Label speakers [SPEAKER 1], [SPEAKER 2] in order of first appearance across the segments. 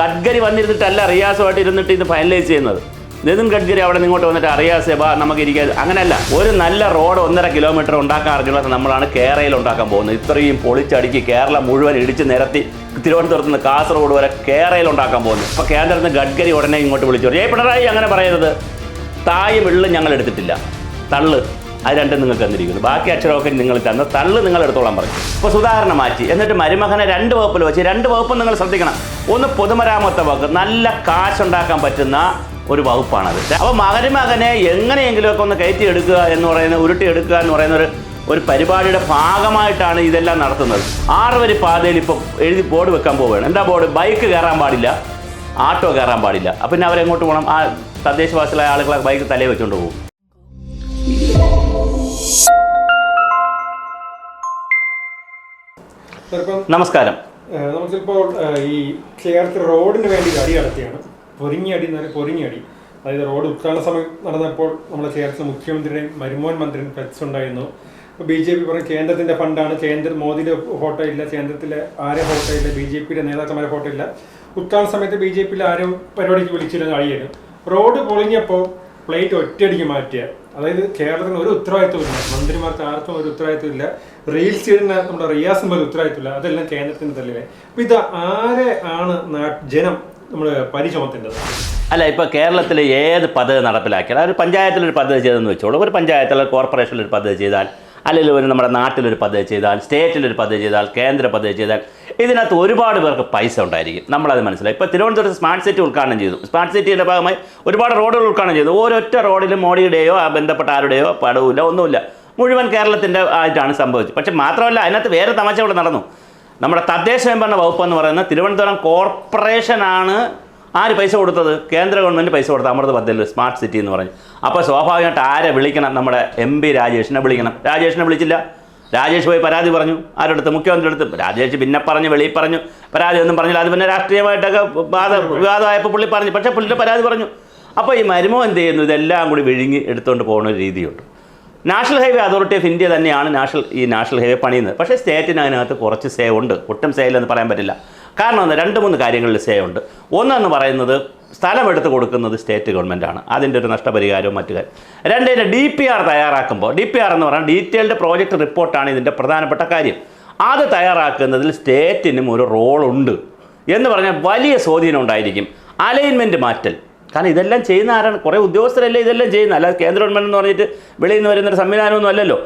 [SPEAKER 1] ഗഡ്കരി വന്നിരുന്നിട്ടല്ല റിയാസുമായിട്ട് ഇരുന്നിട്ട് ഇത് ഫൈനലൈസ് ചെയ്യുന്നത്. നിതിൻ ഗഡ്കരി അവിടെ നിങ്ങോട്ട് വന്നിട്ട് അറിയാസേ ബാ നമുക്ക് ഇരിക്കാൻ അങ്ങനെയല്ല ഒരു നല്ല റോഡ് ഒന്നര കിലോമീറ്റർ ഉണ്ടാക്കാൻ അറിഞ്ഞുള്ളത് നമ്മളാണ് കേരളയിൽ ഉണ്ടാക്കാൻ പോകുന്നത്. ഇത്രയും പൊളിച്ചടുക്കി കേരളം മുഴുവൻ ഇടിച്ച് നിരത്തി തിരുവനന്തപുരത്ത് നിന്ന് കാസർഗോഡ് വരെ കേരളയിൽ ഉണ്ടാക്കാൻ പോകുന്നത് അപ്പോൾ കേന്ദ്രത്തിൽ നിന്ന് ഗഡ്കരി ഉടനെ ഇങ്ങോട്ട് വിളിച്ചു. ജയ പിണറായി അങ്ങനെ പറയരുത്. തായ് വെള്ളും ഞങ്ങൾ എടുത്തിട്ടില്ല. തള്ള്. അത് രണ്ടും നിങ്ങൾക്ക് തന്നിരിക്കുന്നു. ബാക്കി അക്ഷരമൊക്കെ നിങ്ങൾ തന്ന തള്ള് നിങ്ങൾ എടുത്തോളാൻ പറയും. ഇപ്പോൾ സുധാകരണം മാറ്റി. എന്നിട്ട് മരുമകനെ രണ്ട് വകുപ്പിൽ വെച്ച് രണ്ട് വകുപ്പും നിങ്ങൾ ശ്രദ്ധിക്കണം. ഒന്ന് പൊതുമരാമത്തെ വകുപ്പ്. നല്ല കാശുണ്ടാക്കാൻ പറ്റുന്ന ഒരു വകുപ്പാണത്. അപ്പോൾ മകരുമകനെ എങ്ങനെയെങ്കിലുമൊക്കെ ഒന്ന് കയറ്റി എടുക്കുക എന്ന് പറയുന്ന ഉരുട്ടി എടുക്കുക എന്ന് പറയുന്ന ഒരു ഒരു പരിപാടിയുടെ ഭാഗമായിട്ടാണ് ഇതെല്ലാം നടത്തുന്നത്. ആറ് വരി പാതയിൽ ഇപ്പോൾ എഴുതി ബോർഡ് വെക്കാൻ പോവുകയാണ്. എന്താ ബോർഡ്? ബൈക്ക് കയറാൻ പാടില്ല. ആട്ടോ കയറാൻ പാടില്ല. അപ്പം പിന്നെ അവരെങ്ങോട്ട് പോകണം ആ തദ്ദേശവാസികളായ ആളുകളെ ബൈക്ക് തലയിൽ വെച്ചുകൊണ്ട് പോകും. നമസ്കാരം.
[SPEAKER 2] നമുക്കിപ്പോൾ ഈ ചേർത്ത് റോഡിന് വേണ്ടി അടി നടത്തിയാണ്. പൊരിഞ്ഞി അടി എന്ന് പറഞ്ഞാൽ പൊരിഞ്ഞി അടി. അതായത് റോഡ് ഉദ്ഘാടന സമയം നടന്നപ്പോൾ നമ്മുടെ ചേർത്ത് മുഖ്യമന്ത്രിയുടെയും മരുമോൻ മന്ത്രിയും ഫ്ലെക്സ് ഉണ്ടായിരുന്നു. അപ്പോൾ ബി ജെ പി പറഞ്ഞു കേന്ദ്രത്തിന്റെ ഫണ്ടാണ്. കേന്ദ്ര മോദിയുടെ ഫോട്ടോ ഇല്ല. കേന്ദ്രത്തിലെ ആരെ ഫോട്ടോ ഇല്ല. ബി ജെ പിയുടെ നേതാക്കന്മാരെ ഫോട്ടോ ഇല്ല. ഉദ്ഘാടന സമയത്ത് ബി ജെ പിയിലെ ആരും പരിപാടിക്ക് വിളിച്ചിരുന്ന അഴിയായിരുന്നു റോഡ് പൊളിഞ്ഞപ്പോൾ പ്ലേറ്റ് ഒറ്റയടിക്ക് മാറ്റിയ. അതായത് കേരളത്തിന് ഒരു ഉത്തരവാദിത്വമില്ല മന്ത്രിമാർക്ക് ആർക്കും ഒരു ഉത്തരവാദിത്വമില്ല റീൽസ് ചെയ്യുന്ന നമ്മുടെ റിയാസിന് പോലും ഉത്തരവാദിത്വമില്ല അതെല്ലാം കേന്ദ്രത്തിന്റെ തള്ളിവേ അപ്പൊ ഇത് ആരെ ആണ് ജനം നമ്മൾ പരി
[SPEAKER 1] അല്ല ഇപ്പോൾ കേരളത്തിൽ ഏത് പദ്ധതി നടപ്പിലാക്കിയാൽ ഒരു പഞ്ചായത്തിലൊരു പദ്ധതി ചെയ്തെന്ന് വെച്ചോളൂ. ഒരു പഞ്ചായത്തിൽ കോർപ്പറേഷനിൽ ഒരു പദ്ധതി ചെയ്താൽ അല്ലെങ്കിൽ ഒരു നമ്മുടെ നാട്ടിലൊരു പദ്ധതി ചെയ്താൽ സ്റ്റേറ്റിലൊരു പദ്ധതി ചെയ്താൽ കേന്ദ്ര പദ്ധതി ചെയ്താൽ ഇതിനകത്ത് ഒരുപാട് പേർക്ക് പൈസ ഉണ്ടായിരിക്കും. നമ്മളത് മനസ്സിലായി. ഇപ്പോൾ തിരുവനന്തപുരത്ത് സ്മാർട്ട് സിറ്റി ഉദ്ഘാടനം ചെയ്തു. സ്മാർട്ട് സിറ്റിയുടെ ഭാഗമായി ഒരുപാട് റോഡുകൾ ഉദ്ഘാടനം ചെയ്തു. ഓരോറ്റ റോഡിലും മോഡിയുടെയോ ബന്ധപ്പെട്ട ആരുടെയോ പടവില്ല ഒന്നുമില്ല. മുഴുവൻ കേരളത്തിന്റെ ആയിട്ടാണ് സംഭവിച്ചത്. പക്ഷേ മാത്രമല്ല അതിനകത്ത് വേറെ തമാശ ഇവിടെ നടന്നു. നമ്മുടെ തദ്ദേശ സ്വയംഭരണ വകുപ്പ് എന്ന് പറയുന്ന തിരുവനന്തപുരം കോർപ്പറേഷനാണ് ആര് പൈസ കൊടുത്തത്? കേന്ദ്ര ഗവൺമെന്റ് പൈസ കൊടുത്തത് അമൃത് പദ്ധതിയിൽ സ്മാർട്ട് സിറ്റി എന്ന് പറഞ്ഞു. അപ്പോൾ സ്വാഭാവികമായിട്ട് ആരെ വിളിക്കണം? നമ്മുടെ എം പി രാജേഷിനെ വിളിക്കണം. രാജേഷിനെ വിളിച്ചില്ല. രാജേഷ് പോയി പരാതി പറഞ്ഞു. ആരുടെ അടുത്ത് മുഖ്യമന്ത്രിയുടെ അടുത്ത് രാജേഷ് പിന്നെ പറഞ്ഞു വെളിയിൽ പറഞ്ഞു. പരാതി ഒന്നും പറഞ്ഞില്ല. അത് പിന്നെ രാഷ്ട്രീയമായിട്ടൊക്കെ വാദ വിവാദമായപ്പോൾ പുള്ളി പറഞ്ഞു. പക്ഷേ പുള്ളിയുടെ പരാതി പറഞ്ഞു. അപ്പോൾ ഈ മരുമോ എന്ത് ചെയ്യുന്നു? ഇതെല്ലാം കൂടി വിഴുങ്ങി എടുത്തുകൊണ്ട് പോകുന്ന ഒരു രീതിയുണ്ട്. National highway authority of India തന്നെയാണ് നാഷണൽ ഈ നാഷണൽ ഹൈവേ പണിയുന്നത്. പക്ഷേ സ്റ്റേറ്റിന് അതിനകത്ത് കുറച്ച് സേവ് ഉണ്ട് ഒട്ടും സേവില്ലെന്ന് പറയാൻ പറ്റില്ല. കാരണം രണ്ട് മൂന്ന് കാര്യങ്ങളിൽ സേവ് ഉണ്ട് ഒന്നെന്ന് പറയുന്നത് സ്ഥലം എടുത്ത് കൊടുക്കുന്നത് സ്റ്റേറ്റ് ഗവൺമെന്റാണ് അതിന്റെ ഒരു നഷ്ടപരിഹാരവും മറ്റു കാര്യം. രണ്ടിന്റെ ഡി പി ആർ തയ്യാറാക്കുമ്പോൾ ഡി പി ആർ എന്ന് പറഞ്ഞാൽ ഡീറ്റെയിൽഡ് പ്രോജക്റ്റ് റിപ്പോർട്ടാണ് ഇതിന്റെ പ്രധാനപ്പെട്ട കാര്യം. അത് തയ്യാറാക്കുന്നതിൽ സ്റ്റേറ്റിനും ഒരു റോളുണ്ട് എന്ന് പറഞ്ഞാൽ വലിയ സ്വാധീനം ഉണ്ടായിരിക്കും. അലൈൻമെന്റ് മാറ്റൽ. കാരണം ഇതെല്ലാം ചെയ്യുന്ന ആരാണ്? കുറേ ഉദ്യോഗസ്ഥരല്ലേ ഇതെല്ലാം ചെയ്യുന്ന അല്ലാതെ കേന്ദ്ര ഗവൺമെന്റ് എന്ന് പറഞ്ഞിട്ട് വെളിയിൽ നിന്ന് വരുന്നൊരു സംവിധാനമൊന്നും അല്ലല്ലോ.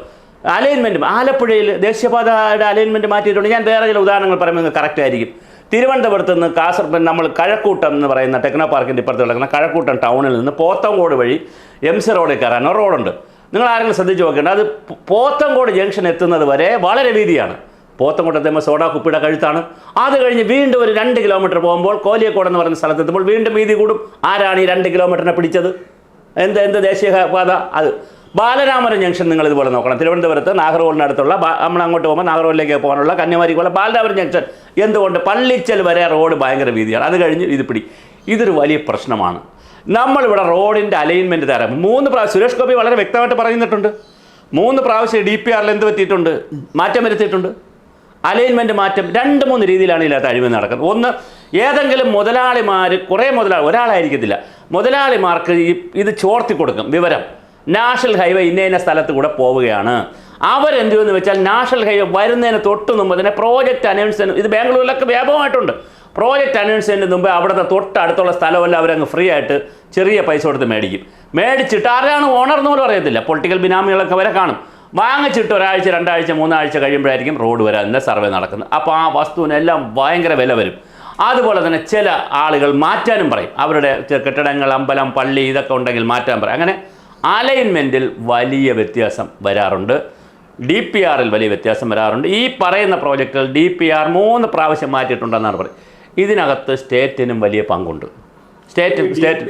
[SPEAKER 1] അലൈൻമെന്റ് ആലപ്പുഴയിൽ ദേശീയപാതയുടെ അലൈൻമെന്റ് മാറ്റിയിട്ടുണ്ട്. ഞാൻ വേറെ ചില ഉദാഹരണങ്ങൾ പറയുമ്പോൾ കറക്റ്റ് ആയിരിക്കും. തിരുവനന്തപുരത്ത് നിന്ന് കാസർഗോഡ് നമ്മൾ കഴക്കൂട്ടം എന്ന് പറയുന്ന ടെക്നോ പാർക്കിന്റെ ഇപ്പുറത്ത് കിടക്കുന്ന കഴക്കൂട്ടം ടൗണിൽ നിന്ന് പോത്തങ്കോട് വഴി എം സി റോഡിൽ കയറാൻ ഒരു റോഡുണ്ട്. നിങ്ങൾ ആരെങ്കിലും ശ്രദ്ധിച്ച് നോക്കേണ്ട അത് പോത്തങ്കോട് ജംഗ്ഷൻ എത്തുന്നത് വരെ വളരെ വീതിയാണ്. പോത്തങ്കോട്ട് എത്തുമ്പോൾ സോഡാ കുപ്പിയുടെ കഴുത്താണ്. അത് കഴിഞ്ഞ് വീണ്ടും ഒരു രണ്ട് കിലോമീറ്റർ പോകുമ്പോൾ കോലിയക്കോട് എന്ന് പറയുന്ന സ്ഥലത്ത് എത്തുമ്പോൾ വീണ്ടും വീതി കൂടും. ആരാണ് ഈ രണ്ട് കിലോമീറ്ററിനെ പിടിച്ചത്? എന്ത് എന്ത് ദേശീയ പാത അത്. ബാലരാമപുരം ജംഗ്ഷൻ നിങ്ങൾ ഇതുപോലെ നോക്കണം. തിരുവനന്തപുരത്ത് നാഗർകോവിലിനടുത്തുള്ള ബാ- നമ്മൾ അങ്ങോട്ട് പോകുമ്പോൾ നാഗർകോവിലേക്ക് പോകാനുള്ള കന്യാകുമാരി പോലെ ബാലരാമപുരം ജംഗ്ഷൻ. എന്തുകൊണ്ട്? പള്ളിച്ചൽ വരെ റോഡ് ഭയങ്കര വീതിയാണ് അത് കഴിഞ്ഞ് ഇത് പിടി. ഇതൊരു വലിയ പ്രശ്നമാണ്. നമ്മളിവിടെ റോഡിന്റെ അലൈൻമെന്റ് തരാം. മൂന്ന് പ്രാവശ്യം സുരേഷ് ഗോപി വളരെ വ്യക്തമായിട്ട് പറയുന്നിട്ടുണ്ട് മൂന്ന് പ്രാവശ്യം ഡി പി ആറിൽ എന്ത് പറ്റിയിട്ടുണ്ട്? മാറ്റം വരുത്തിയിട്ടുണ്ട്. അലൈൻമെന്റ് മാറ്റം രണ്ട് മൂന്ന് രീതിയിലാണ് ഇതിനകത്ത് അഴിമതി നടക്കുന്നത്. ഒന്ന് ഏതെങ്കിലും മുതലാളിമാർ കുറേ മുതലാളി ഒരാളായിരിക്കത്തില്ല. മുതലാളിമാർക്ക് ഇത് ചോർത്തി കൊടുക്കും വിവരം. നാഷണൽ ഹൈവേ ഇന്ന ഇന്ന സ്ഥലത്ത് കൂടെ പോവുകയാണ്. അവരെന്ത് എന്ന് വെച്ചാൽ നാഷണൽ ഹൈവേ വരുന്നതിന് തൊട്ട് മുമ്പ് തന്നെ പ്രോജക്റ്റ് അനൗൺസ്മെന്റ് ഇത് ബാംഗ്ലൂരിലൊക്കെ വ്യാപകമായിട്ടുണ്ട്. പ്രോജക്റ്റ് അനൗൺസ്മെന്റിന് മുമ്പ് അവിടുത്തെ തൊട്ടടുത്തുള്ള സ്ഥലമെല്ലാം അവരങ്ങ് ഫ്രീ ആയിട്ട് ചെറിയ പൈസ കൊടുത്ത് മേടിക്കും. മേടിച്ചിട്ട് ആരാണ് ഓണർ എന്ന് പോലും അറിയത്തില്ല. പൊളിറ്റിക്കൽ ബിനാമികളൊക്കെ വരെ കാണും. വാങ്ങിച്ചിട്ട് ഒരാഴ്ച രണ്ടാഴ്ച മൂന്നാഴ്ച കഴിയുമ്പോഴായിരിക്കും റോഡ് വരാതിന്റെ സർവേ നടക്കുന്നത്. അപ്പോൾ ആ വസ്തുവിനെല്ലാം ഭയങ്കര വില വരും. അതുപോലെ തന്നെ ചില ആളുകൾ മാറ്റാനും പറയും. അവരുടെ കെട്ടിടങ്ങൾ അമ്പലം പള്ളി ഇതൊക്കെ ഉണ്ടെങ്കിൽ മാറ്റാൻ പറയും. അങ്ങനെ അലൈൻമെന്റിൽ വലിയ വ്യത്യാസം വരാറുണ്ട്. ഡി പി ആറിൽ വലിയ വ്യത്യാസം വരാറുണ്ട്. ഈ പറയുന്ന പ്രോജക്റ്റിൽ ഡി പി ആർ മൂന്ന് പ്രാവശ്യം മാറ്റിയിട്ടുണ്ടെന്നാണ് പറയുന്നത് ഇതിനകത്ത് സ്റ്റേറ്റിനും വലിയ പങ്കുണ്ട്. സ്റ്റേറ്റ് സ്റ്റേറ്റ്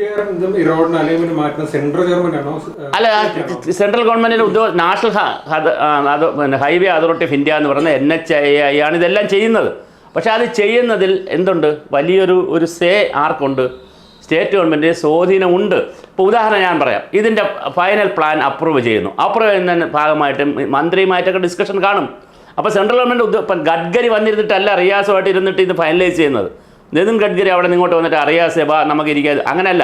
[SPEAKER 1] അല്ല സെൻട്രൽ ഗവൺമെന്റിന്റെ ഉദ്യോഗ നാഷണൽ പിന്നെ ഹൈവേ അതോറിറ്റി ഓഫ് ഇന്ത്യ എന്ന് പറയുന്ന എൻ എച്ച് ഐ ആണ് ഇതെല്ലാം ചെയ്യുന്നത്. പക്ഷേ അത് ചെയ്യുന്നതിൽ എന്തുണ്ട്? വലിയൊരു ഒരു സേ ആർക്കുണ്ട്? സ്റ്റേറ്റ് ഗവൺമെന്റ് സ്വാധീനമുണ്ട്. ഇപ്പോൾ ഉദാഹരണം ഞാൻ പറയാം. ഇതിന്റെ ഫൈനൽ പ്ലാൻ അപ്രൂവ് ചെയ്യുന്നു. അപ്രൂവ് ചെയ്യുന്നതിന് ഭാഗമായിട്ട് മന്ത്രിയുമായിട്ടൊക്കെ ഡിസ്കഷൻ കാണും. അപ്പോൾ സെൻട്രൽ ഗവൺമെന്റ് ഇപ്പം ഗഡ്കരി വന്നിരുന്നിട്ടല്ല റിയാസുമായിട്ട് ഇരുന്നിട്ട് ഇത് ഫൈനലൈസ് ചെയ്യുന്നത്. നിതിൻ ഗഡ്കരി അവിടെ ഇങ്ങോട്ട് വന്നിട്ട് അറിയാസ് വാ നമുക്ക് ഇരിക്കാതെ അങ്ങനെയല്ല.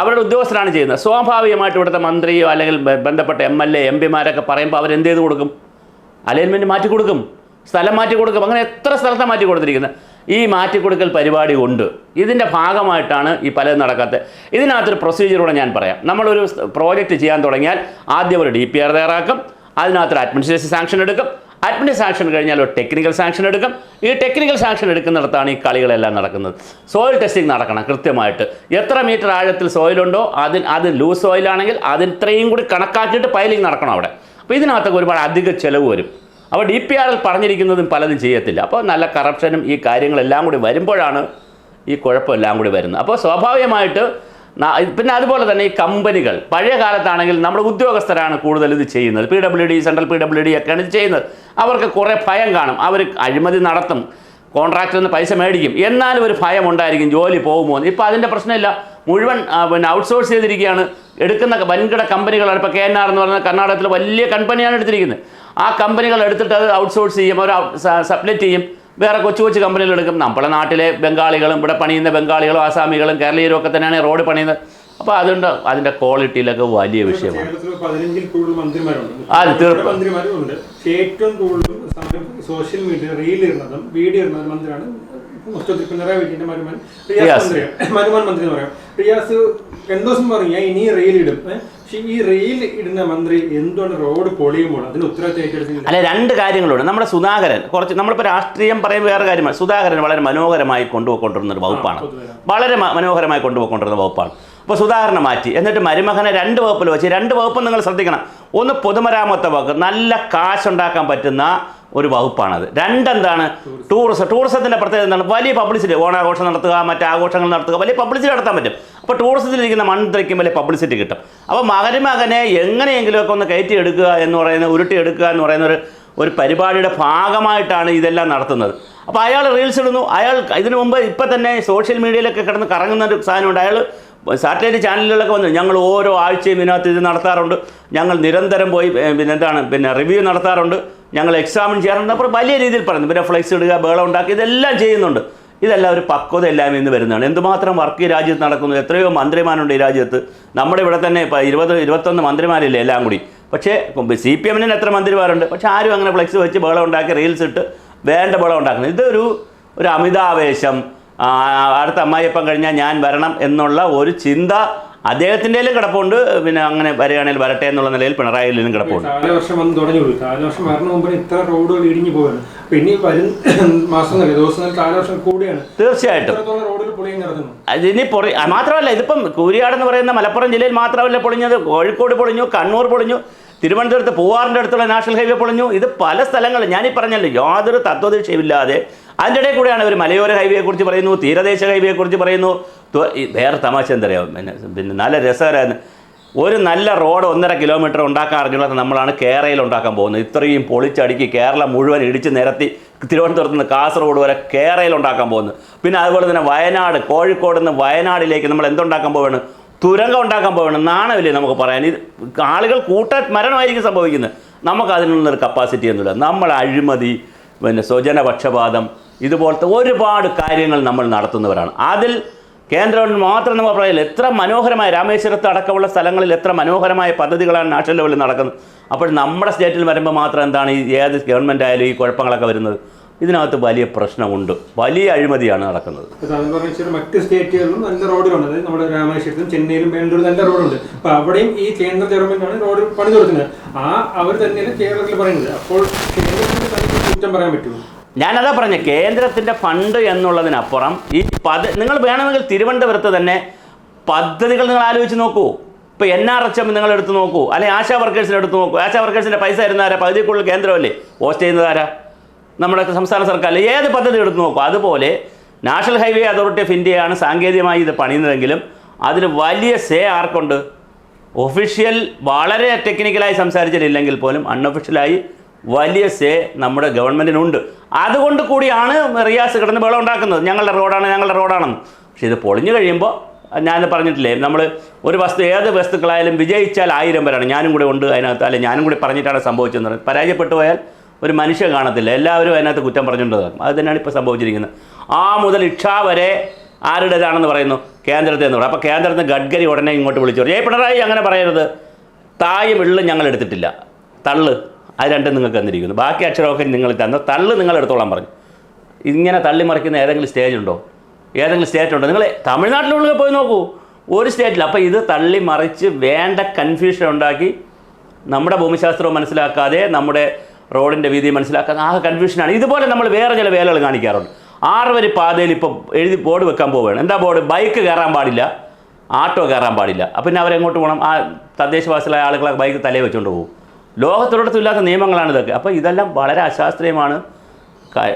[SPEAKER 1] അവരുടെ ഉദ്യോഗസ്ഥരാണ് ചെയ്യുന്നത്. സ്വാഭാവികമായിട്ട് ഇവിടുത്തെ മന്ത്രിയോ അല്ലെങ്കിൽ ബന്ധപ്പെട്ട എം എൽ എ എം പിമാരൊക്കെ പറയുമ്പോൾ അവരെന്ത് ചെയ്ത് കൊടുക്കും? അലൈൻമെന്റ് മാറ്റി കൊടുക്കും. സ്ഥലം മാറ്റി കൊടുക്കും. അങ്ങനെ എത്ര സ്ഥലത്താണ് മാറ്റി കൊടുത്തിരിക്കുന്നത്? ഈ മാറ്റിക്കൊടുക്കൽ പരിപാടി ഉണ്ട്. ഇതിന്റെ ഭാഗമായിട്ടാണ് ഈ പലതും നടക്കാത്തത്. ഇതിനകത്തൊരു പ്രൊസീജിയറൂടെ ഞാൻ പറയാം. നമ്മളൊരു പ്രോജക്റ്റ് ചെയ്യാൻ തുടങ്ങിയാൽ ആദ്യം ഒരു ഡി പി ആർ തയ്യാറാക്കും. അതിനകത്തൊരു അഡ്മിനിസ്ട്രേഷൻ സാങ്ഷൻ എടുക്കും. അഡ്മിനിസ്ട്രേഷൻ സാങ്ഷൻ കഴിഞ്ഞാൽ ഒരു ടെക്നിക്കൽ സാങ്ഷൻ എടുക്കും. ഈ ടെക്നിക്കൽ സാങ്ഷൻ എടുക്കുന്നിടത്താണ് ഈ കളികളെല്ലാം നടക്കുന്നത്. സോയിൽ ടെസ്റ്റിംഗ് നടക്കണം കൃത്യമായിട്ട്. എത്ര മീറ്റർ ആഴത്തിൽ സോയിലുണ്ടോ അതിന് അത് ലൂസ് സോയിലാണെങ്കിൽ അതിന് ഇത്രയും കൂടി കണക്കാക്കിയിട്ട് പൈലിംഗ് നടക്കണം അവിടെ. അപ്പോൾ ഇതിനകത്തൊക്കെ ഒരുപാട് അധിക ചിലവ് വരും. അപ്പോൾ ഡി പി ആറിൽ പറഞ്ഞിരിക്കുന്നതും പലതും ചെയ്യത്തില്ല. അപ്പോൾ നല്ല കറപ്ഷനും ഈ കാര്യങ്ങളെല്ലാം കൂടി വരുമ്പോഴാണ് ഈ കുഴപ്പമെല്ലാം കൂടി വരുന്നത്. അപ്പോൾ സ്വാഭാവികമായിട്ട് പിന്നെ അതുപോലെ തന്നെ ഈ കമ്പനികൾ പഴയ കാലത്താണെങ്കിൽ നമ്മുടെ ഉദ്യോഗസ്ഥരാണ് കൂടുതൽ ഇത് ചെയ്യുന്നത്. P W D central P W D ഒക്കെയാണ് ഇത് ചെയ്യുന്നത്. അവർക്ക് കുറേ ഭയം കാണും. അവർ അഴിമതി നടത്തും. കോൺട്രാക്റ്റിൽ നിന്ന് പൈസ മേടിക്കും. എന്നാലും ഒരു ഭയം ഉണ്ടായിരിക്കും ജോലി പോകുമോ എന്ന്. ഇപ്പോൾ അതിന്റെ പ്രശ്നമില്ല. മുഴുവൻ പിന്നെ ഔട്ട്സോഴ്സ് ചെയ്തിരിക്കുകയാണ്. എടുക്കുന്ന വൻകിട കമ്പനികളാണ്. ഇപ്പോൾ കെ എൻ ആർ എന്ന് പറയുന്ന കർണാടകത്തിൽ വലിയ കമ്പനിയാണ് എടുത്തിരിക്കുന്നത്. ആ കമ്പനികൾ എടുത്തിട്ട് അത് ഔട്ട്സോഴ്സ് ചെയ്യും അവർ സബ്ലെറ്റ് ചെയ്യും. വേറെ കൊച്ചു കൊച്ചു കമ്പനികൾ എടുക്കും. നമ്മുടെ നാട്ടിലെ ബംഗാളികളും ഇവിടെ പണിയുന്ന ബംഗാളികളും ആസാമികളും കേരളീയരും ഒക്കെ തന്നെയാണ് റോഡ് പണിയുന്നത്. അപ്പോൾ അതുകൊണ്ട് അതിന്റെ ക്വാളിറ്റിയിലൊക്കെ വലിയ വിഷയമാണ്. അത്
[SPEAKER 2] ഏറ്റവും കൂടുതൽ സോഷ്യൽ മീഡിയ റീൽ ഇടുന്നതും വീഡിയോ ഇടുന്നതും മന്ത്രിയാണ് മുഖ്യമന്ത്രി പിണറായി വിജയന്റെ മരുമൻ റിയാസ്. മരുമൻ മന്ത്രി. എന്ന് പറയാം. റിയാസ് രണ്ടു ദിവസം ഇനി ഇടും? ഈ ഇടുന്ന മന്ത്രി എന്തുകൊണ്ട് റോഡ് പൊളിയുമ്പോൾ അതിന് ഉത്തരവാദിത്തം
[SPEAKER 1] അല്ലെ രണ്ട് കാര്യങ്ങളുണ്ട്. നമ്മുടെ സുധാകരൻ കുറച്ച് നമ്മളിപ്പോൾ രാഷ്ട്രീയം പറയുമ്പോൾ വേറെ കാര്യമാണ് സുധാകരൻ വളരെ മനോഹരമായി കൊണ്ടുപോയിക്കൊണ്ടിരുന്ന ഒരു വകുപ്പാണ്. വളരെ മനോഹരമായി കൊണ്ടുപോയിക്കൊണ്ടിരുന്ന വകുപ്പാണ്. അപ്പോൾ സുധാകരനെ മാറ്റി. എന്നിട്ട് മരുമകനെ രണ്ട് വകുപ്പിൽ വെച്ച് രണ്ട് വകുപ്പും നിങ്ങൾ ശ്രദ്ധിക്കണം. ഒന്ന് പൊതുമരാമത്ത് വകുപ്പ്. നല്ല കാശുണ്ടാക്കാൻ പറ്റുന്ന ഒരു വകുപ്പാണത്. രണ്ടെന്താണ്? ടൂറിസം. ടൂറിസത്തിന്റെ പ്രത്യേകത എന്താണ്? വലിയ പബ്ലിസിറ്റി ഓണാഘോഷം നടത്തുക മറ്റ് ആഘോഷങ്ങൾ നടത്തുക വലിയ പബ്ലിസിറ്റി നടത്താൻ പറ്റും. അപ്പോൾ ടൂറിസത്തിലിരിക്കുന്ന മന്ത്രിക്കും വലിയ പബ്ലിസിറ്റി കിട്ടും. അപ്പോൾ മകരുമകനെ എങ്ങനെയെങ്കിലുമൊക്കെ ഒന്ന് കയറ്റി എടുക്കുക എന്ന് പറയുന്ന ഉരുട്ടി എടുക്കുക എന്ന് പറയുന്ന ഒരു ഒരു പരിപാടിയുടെ ഭാഗമായിട്ടാണ് ഇതെല്ലാം നടത്തുന്നത്. അപ്പോൾ അയാൾ റീൽസ് ഇടുന്നു. അയാൾ ഇതിനു മുമ്പ് ഇപ്പം തന്നെ സോഷ്യൽ മീഡിയയിലൊക്കെ കിടന്ന് കറങ്ങുന്ന ഒരു സാധനമുണ്ട്. അയാൾ സാറ്റലൈറ്റ് ചാനലുകളിലൊക്കെ വന്നു. ഞങ്ങൾ ഓരോ ആഴ്ചയും ഇതിനകത്ത് ഇത് നടത്താറുണ്ട്. ഞങ്ങൾ നിരന്തരം പോയി പിന്നെ എന്താണ് പിന്നെ റിവ്യൂ നടത്താറുണ്ട്. ഞങ്ങൾ എക്സാമിൻ ചെയ്യാറുണ്ട്. അപ്പോൾ വലിയ രീതിയിൽ പറയുന്നു. പിന്നെ ഫ്ലെക്സ് ഇടുക ബേള ഉണ്ടാക്കി ഇതെല്ലാം ചെയ്യുന്നുണ്ട്. ഇതെല്ലാം ഒരു പക്വത എല്ലാം ഇന്ന് വരുന്നതാണ്. എന്തുമാത്രം വർക്ക് ഈ രാജ്യത്ത് നടക്കുന്നു? എത്രയോ മന്ത്രിമാരുണ്ട് ഈ രാജ്യത്ത്. നമ്മുടെ ഇവിടെ തന്നെ ഇപ്പോൾ ഇരുപത് ഇരുപത്തൊന്ന് മന്ത്രിമാരില്ലേ എല്ലാം കൂടി. പക്ഷേ സി പി എമ്മിന് എത്ര മന്ത്രിമാരുണ്ട്? പക്ഷേ ആരും അങ്ങനെ ഫ്ലെക്സ് വെച്ച് ബേള ഉണ്ടാക്കി റീൽസ് ഇട്ട് വേണ്ട ബേള ഉണ്ടാക്കുന്നത്. ഇതൊരു ഒരു അമിതാവേശം. അടുത്ത അമ്മായിയപ്പം കഴിഞ്ഞാൽ ഞാൻ വരണം എന്നുള്ള ഒരു ചിന്ത അദ്ദേഹത്തിന്റെയിലും കിടപ്പുണ്ട്. പിന്നെ അങ്ങനെ വരികയാണെങ്കിൽ വരട്ടെ എന്നുള്ള നിലയിൽ പിണറായിയിലും കിടപ്പുണ്ട്.
[SPEAKER 2] കാലവർഷം വന്ന് തുടങ്ങിയുള്ളൂ കാലവർഷം വരണ മുമ്പ് ഇത്ര റോഡുകൾ ഇടിഞ്ഞു പോവാണ്. പിന്നെ വരും മാസങ്ങളിൽ ദിവസങ്ങളിൽ കാലവർഷം കൂടിയാണ്.
[SPEAKER 1] തീർച്ചയായിട്ടും. അതിന് പൊറി മാത്രമല്ല ഇതിപ്പം കൂരിയാട് എന്ന് പറയുന്ന മലപ്പുറം ജില്ലയിൽ മാത്രമല്ല പൊളിഞ്ഞത്. കോഴിക്കോട് പൊളിഞ്ഞു കണ്ണൂർ പൊളിഞ്ഞു. തിരുവനന്തപുരത്ത് പൂവാറിന്റെ അടുത്തുള്ള നാഷണൽ ഹൈവേ പൊളിഞ്ഞു. ഇത് പല സ്ഥലങ്ങളും ഞാനീ പറഞ്ഞല്ലോ യാതൊരു തത്വദീക്ഷയുമില്ലാതെ. അതിന്റെ ഇടയിൽ കൂടെയാണ് ഇവർ മലയോര ഹൈവേയെ കുറിച്ച് പറയുന്നു തീരദേശ ഹൈവേയെ കുറിച്ച് പറയുന്നു. വേറെ തമാശ എന്തറിയാം പിന്നെ പിന്നെ നല്ല രസകരമായിരുന്നു. ഒരു നല്ല റോഡ് ഒന്നര കിലോമീറ്റർ ഉണ്ടാക്കാൻ അറിഞ്ഞുള്ളത് നമ്മളാണ് കേരളയിൽ ഉണ്ടാക്കാൻ പോകുന്നത്. ഇത്രയും പൊളിച്ചടുക്കി കേരളം മുഴുവൻ ഇടിച്ച് നിരത്തി തിരുവനന്തപുരത്ത് നിന്ന് കാസർഗോഡ് വരെ കേരളയിൽ ഉണ്ടാക്കാൻ പോകുന്നത്. പിന്നെ അതുപോലെ തന്നെ വയനാട് കോഴിക്കോട് നിന്ന് വയനാടിലേക്ക് നമ്മൾ എന്തുണ്ടാക്കാൻ പോവാണ്? തുരങ്കം ഉണ്ടാക്കാൻ പോകണം നാണമില്ലേ നമുക്ക് പറയാൻ? ഇത് ആളുകൾ കൂട്ട മരണമായിരിക്കും സംഭവിക്കുന്നത്. നമുക്ക് അതിനുള്ളൊരു കപ്പാസിറ്റി ഒന്നുമില്ല. നമ്മൾ അഴിമതി പിന്നെ സ്വജനപക്ഷപാതം ഇതുപോലത്തെ ഒരുപാട് കാര്യങ്ങൾ നമ്മൾ നടത്തുന്നവരാണ്. അതിൽ കേന്ദ്ര ഗവൺമെന്റ് മാത്രം നമ്മൾ പറയില്ല. എത്ര മനോഹരമായ രാമേശ്വരത്ത് അടക്കമുള്ള സ്ഥലങ്ങളിൽ എത്ര മനോഹരമായ പദ്ധതികളാണ് നാഷണൽ ലെവലിൽ നടക്കുന്നത്. അപ്പോൾ നമ്മുടെ സ്റ്റേറ്റിൽ വരുമ്പോൾ മാത്രം എന്താണ് ഈ ഏത് ഗവൺമെന്റ് ആയാലും ഈ കുഴപ്പങ്ങളൊക്കെ വരുന്നത്? ഇതിനകത്ത് വലിയ പ്രശ്നമുണ്ട്. വലിയ അഴിമതിയാണ് നടക്കുന്നത്.
[SPEAKER 2] മറ്റ് സ്റ്റേറ്റുകളിലും നല്ല റോഡുകളുണ്ട് അതായത് നമ്മുടെ രാമേശ്വരത്തും ചെന്നൈയിലും ബാംഗ്ലൂർ നല്ല റോഡുണ്ട്. അപ്പൊ അവിടെയും ഈ കേന്ദ്ര ഗവൺമെന്റാണ് റോഡ് പണി കൊടുക്കുന്നത് ആ അവർ തന്നെയാണ് കേരളത്തിൽ പറയുന്നത്. അപ്പോൾ കുറ്റം പറയാൻ പറ്റുമോ?
[SPEAKER 1] ഞാനതാ പറഞ്ഞ കേന്ദ്രത്തിന്റെ ഫണ്ട് എന്നുള്ളതിനപ്പുറം ഈ പദ നിങ്ങൾ വേണമെങ്കിൽ തിരുവനന്തപുരത്ത് തന്നെ പദ്ധതികൾ നിങ്ങൾ ആലോചിച്ച് നോക്കൂ. ഇപ്പോൾ എൻ ആർ എച്ച് എം നിങ്ങൾ എടുത്ത് നോക്കൂ. അല്ലെങ്കിൽ ആശാ വർക്കേഴ്സിനെ എടുത്ത് നോക്കൂ. ആശാ വർക്കേഴ്സിന്റെ പൈസ തരുന്നതാരാ? കൂടുതൽ കേന്ദ്രമല്ലേ? പോസ്റ്റ് ചെയ്യുന്നതാരാ? നമ്മുടെ സംസ്ഥാന സർക്കാർ ഏത് പദ്ധതി എടുത്ത് നോക്കും? അതുപോലെ നാഷണൽ ഹൈവേ അതോറിറ്റി ഓഫ് ഇന്ത്യയാണ് സാങ്കേതികമായി ഇത് പണിയുന്നതെങ്കിലും അതിൽ വലിയ സേ ആർക്കുണ്ട്? ഒഫീഷ്യൽ വളരെ ടെക്നിക്കലായി സംസാരിച്ചിട്ടില്ലെങ്കിൽ പോലും അൺഒഫീഷ്യലായി വലിയ സേ നമ്മുടെ ഗവൺമെന്റിനുണ്ട് അതുകൊണ്ട് കൂടിയാണ് റിയാസ് കിടന്ന് വെള്ളം ഉണ്ടാക്കുന്നത്. ഞങ്ങളുടെ റോഡാണ് ഞങ്ങളുടെ റോഡാണെന്ന്. പക്ഷേ ഇത് പൊളിഞ്ഞു കഴിയുമ്പോൾ ഞാൻ പറഞ്ഞിട്ടില്ലേ നമ്മൾ ഒരു വസ്തു ഏത് വസ്തുക്കളായാലും വിജയിച്ചാൽ ആയിരം പേരാണ്. ഞാനും കൂടെ ഉണ്ട് അതിനകത്ത്. അല്ലെ ഞാനും കൂടി പറഞ്ഞിട്ടാണ് സംഭവിച്ചതെന്ന് പരാജയപ്പെട്ടു പോയാൽ ഒരു മനുഷ്യൻ കാണത്തില്ല. എല്ലാവരും അതിനകത്ത് കുറ്റം പറഞ്ഞുകൊണ്ട് അത് തന്നെയാണ് ഇപ്പോൾ സംഭവിച്ചിരിക്കുന്നത്. ആ മുതൽ ഇക്ഷ വരെ ആരുടേതാണെന്ന് പറയുന്നു കേന്ദ്രത്തിൽ നിന്ന് അപ്പോൾ കേന്ദ്രത്തിൽ നിന്ന് ഗഡ്കരി ഉടനെ ഇങ്ങോട്ട് വിളിച്ചു പറഞ്ഞു ഏ പിണറായി അങ്ങനെ പറയരുത്. തായും വെള്ളും ഞങ്ങൾ എടുത്തിട്ടില്ല. തള്ള്. അത് രണ്ടും നിങ്ങൾക്ക് തന്നിരിക്കുന്നു. ബാക്കി അക്ഷരമൊക്കെ നിങ്ങൾ തന്ന. തള്ള് നിങ്ങൾ എടുത്തോളാൻ പറഞ്ഞു. ഇങ്ങനെ തള്ളിമറിക്കുന്ന ഏതെങ്കിലും സ്റ്റേജ് ഉണ്ടോ? ഏതെങ്കിലും സ്റ്റേറ്റ് ഉണ്ടോ? നിങ്ങൾ തമിഴ്നാട്ടിലുള്ള പോയി നോക്കൂ. ഒരു സ്റ്റേറ്റിൽ അപ്പോൾ ഇത് തള്ളി മറിച്ച് വേണ്ട കൺഫ്യൂഷൻ ഉണ്ടാക്കി നമ്മുടെ ഭൂമിശാസ്ത്രവും മനസ്സിലാക്കാതെ നമ്മുടെ റോഡിന്റെ വീതി മനസ്സിലാക്കാൻ ആ കൺഫ്യൂഷനാണ് ഇതുപോലെ നമ്മൾ വേറെ ചില വേലകൾ കാണിക്കാറുണ്ട്. ആറ് വരി പാതയിൽ ഇപ്പോൾ എഴുതി ബോർഡ് വെക്കാൻ പോവുകയാണ്. എന്താ ബോർഡ് ബൈക്ക് കയറാൻ പാടില്ല. ആട്ടോ കയറാൻ പാടില്ല. അപ്പം പിന്നെ അവരെങ്ങോട്ട് പോകണം? ആ തദ്ദേശവാസികളായ ആളുകളെ ബൈക്ക് തലയിൽ വെച്ചുകൊണ്ട് പോകും. ലോകത്തൊരിടത്തും ഇല്ലാത്ത നിയമങ്ങളാണ് ഇതൊക്കെ. അപ്പോൾ ഇതെല്ലാം വളരെ അശാസ്ത്രീയമാണ്.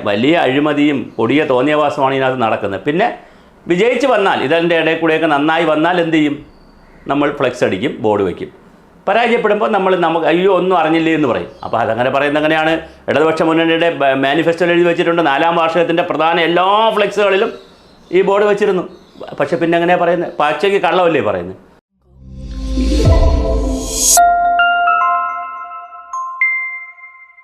[SPEAKER 1] വലിയ അഴിമതിയും കൊടിയ തോന്നിയവാസമാണ് ഇതിനകത്ത് നടക്കുന്നത്. പിന്നെ വിജയിച്ച് വന്നാൽ ഇതിന്റെ ഇടയിൽ കൂടെയൊക്കെ നന്നായി വന്നാൽ എന്ത് ചെയ്യും? നമ്മൾ ഫ്ലെക്സ് അടിക്കും ബോർഡ് വയ്ക്കും പരാജയപ്പെടുമ്പോൾ നമ്മൾ നമുക്ക് അയ്യോ ഒന്നും അറിഞ്ഞില്ലേ എന്ന് പറയും. അപ്പോൾ അതങ്ങനെ പറയുന്നത് അങ്ങനെയാണ് ഇടതുപക്ഷ മുന്നണിയുടെ മാനിഫെസ്റ്റോ എഴുതി വെച്ചിട്ടുണ്ട്. നാലാം വാർഷികത്തിന്റെ പ്രധാന എല്ലാ ഫ്ലെക്സുകളിലും ഈ ബോർഡ് വെച്ചിരുന്നു. പക്ഷെ പിന്നെ അങ്ങനെ പറയുന്നത്? പച്ചയ്ക്ക് കള്ളമല്ലേ പറയുന്നത്?